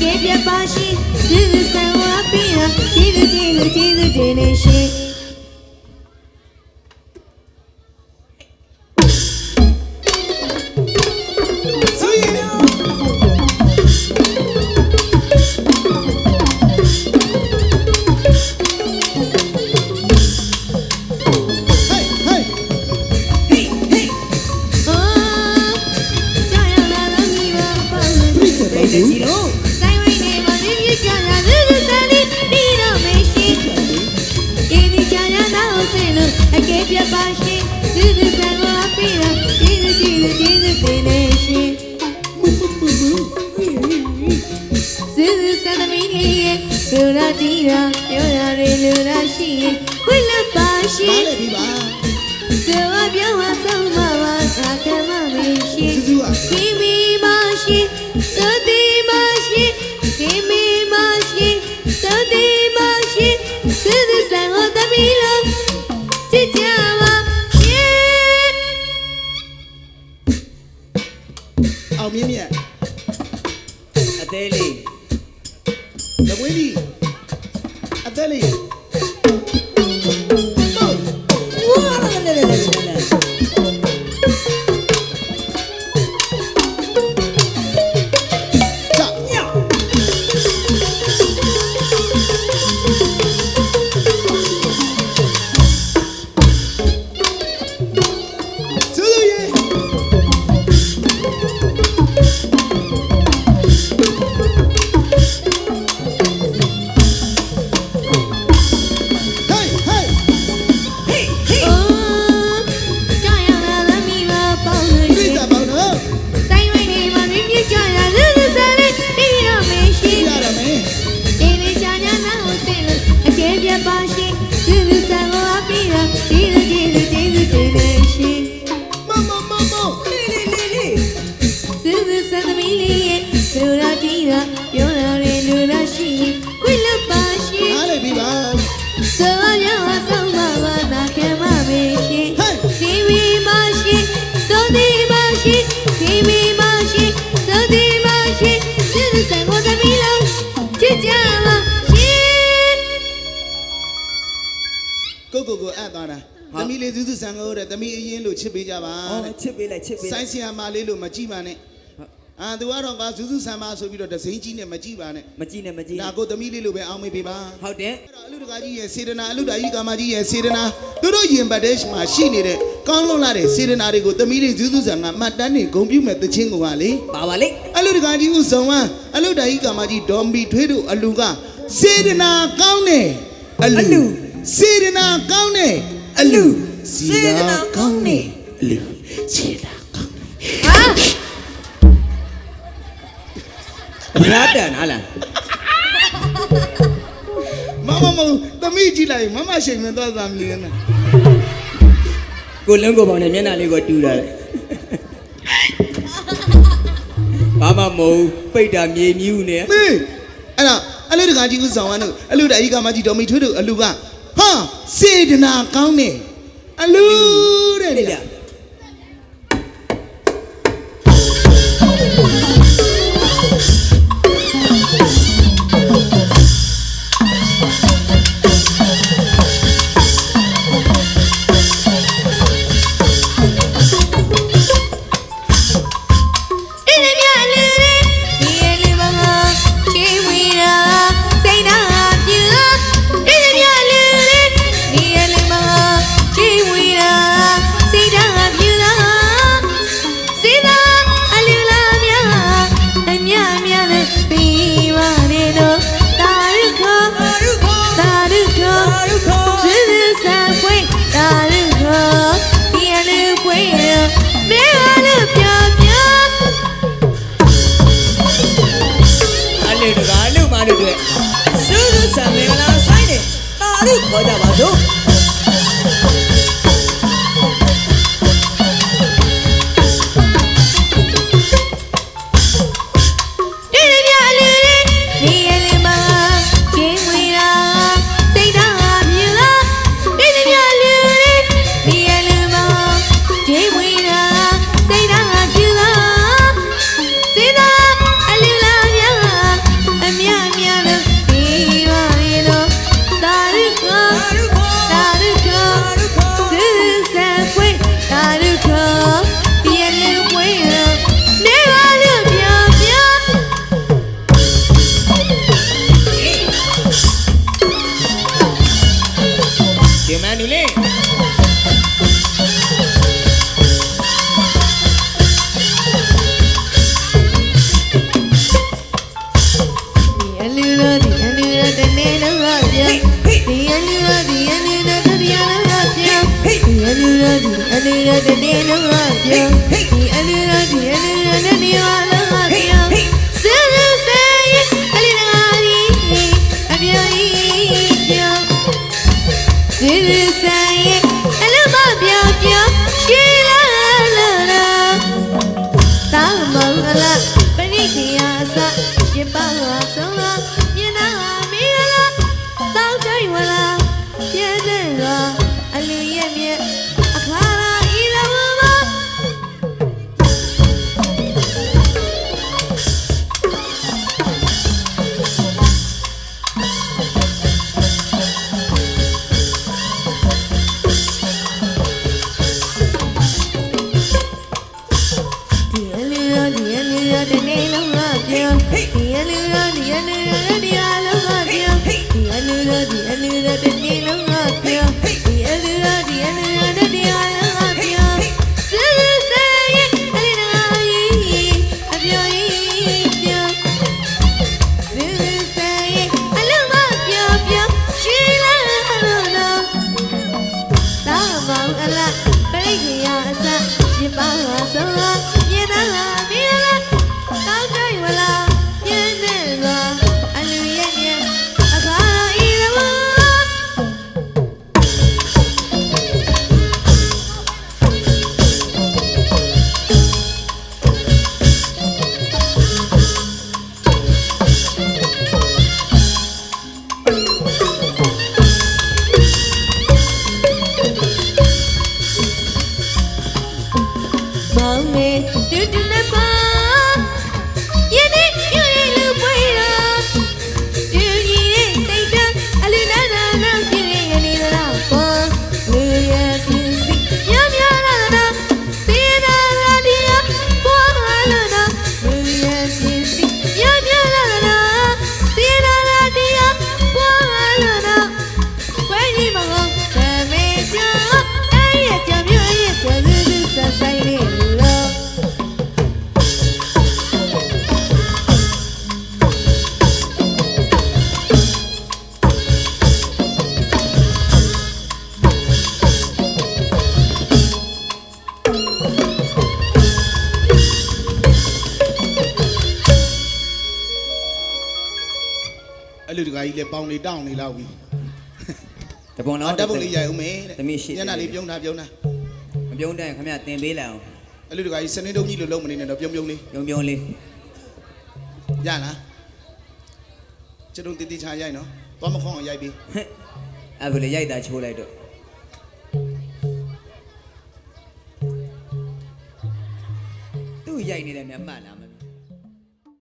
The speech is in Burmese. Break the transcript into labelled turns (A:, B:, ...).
A: 给别把心日三。 အကဲပြပါရှင်လူလူစမ်းကိုအပိရဒီဒီဒီဒီဒီပင်နေရှင်စူးစူးစမ်းသမီးလေးရဲ့စူရာတီရာပြောရရလူရာရှိရင်ခွင့်လပါရှ
B: ပါ
A: င်
B: လေပြီပါ အောင်မြင့်မြတ်
C: အသေးလေး
B: လဝင်းကြီးအသက်လေး ကမမေ
A: ရှိ
B: ဟေး
A: ဒီမီမရှိသောဒီမရှိဒီမီမရှိသောဒီမရှိစူးစူးစံကိုသမီးလုံးချစ်ကြပါရှိ
B: ကိုကိုကိုအပ်သွားတာသမီးလေးစူးစူးဆန်ကိုတဲ့သမီးအရင်လို့ချစ်ပေးကြပါ
C: အော်
B: တဲ့
C: ချစ်ပေးလိုက်ချစ်ပေးလို
B: ဆို
C: က်
B: င်းဆီယာမလေးလို့မကြည့်ပါနဲ့ အာသူကတော့ကစူးစူးဆန်ပါဆိုပြီးတော့ဒဇိန်းကြီးနဲ့မကြည့်ပါနဲ့
C: မကြည့်နဲ့မကြည့်
B: ဒါကိုသမီးလေးလို့ပဲအောင်းမေးပေးပါ
C: ဟုတ်တယ်
B: အဲ့တော့အလူတကာကြီးရဲ့စေတနာအလူတကာကြီးကာမကြီးရဲ့စေတနာသူတို့ယင်ပတ်တဲ့မှာရှိနေတဲ့ကောင်းလွန်လာတဲ့စေတနာတွေကိုသမီးလေးစူးစူးဆန်ကမှတ်တမ်းနေဂုံပြုမဲ့တခြင်းကိုကလေ
C: ပါပါလေ
B: အလူတကာကြီးဦးဆောင်ဝမ်းအလူတကာကြီးကာမကြီးဒေါ်မီထွေးတို့အလူကစေတနာကောင်းတဲ့အလူစေတနာကောင်းတဲ့အလူစေတနာကောင်းတဲ့အလူစေတနာကောင်းတဲ့
A: ဟာ
C: ရတန်ဟာလား
B: မမမသမီးကြည့်လိုက်မမရှိန်မသွားသားမြင်နေ
C: ကိုလုံးကိုပေါင်းနဲ့မျက်နှာလေးကိုတူတာလေဘာမှမဟုတ်ပိတ်တာမြေမြူးနေ
B: မေးအဲ့ဒါအလူတကာကြီးဦးဆောင်ဝမ်းတို့အလူတကာကြီးကာမကြီးဒေါ်မီထွေးတို့အလူကဟာစေတနာကောင်းတဲ့အလူတဲ့
C: လေ
A: တာရု လူရတဲ့နေလုံး
C: ကပြော
A: ဒီအလူရဒီအလူရနဲ့နေရလားပြောစဲစဲကလေးငါရီအပြောဤပြောစဲစဲ အဲ့လူ
B: တကာကြီးလည်းပေါင်နေတောင်းနေလောက်ပြီ
C: တပုံ
B: အော်
C: တော့
B: ဓာတ်ပုံလေးရိုက်ဦးမယ်တဲ့
C: သမီးရှိ
B: ညနာလေးပြုံးတာပြုံးတာ
C: မပြုံးတဲ့ခင်ဗျတင်ပေးလိုက်အောင်
B: အဲ့လူတကာကြီးစနေတုံးကြီးလိုလုံးမနေနဲ့တော့ပြုံးပြုံးလေး
C: ပြုံးပြုံးလေး
B: ရလားကျွန်တော်တည်တည်ချာရိုက်နော်သွားမခေါင်းအောင်ရိုက်ပြီ
C: ဟဲ့အဲ့ဘယ်လိုရိုက်တာချိုးလိုက်တော့ ရိုက်နေတယ်မြန်မှတ်လားမ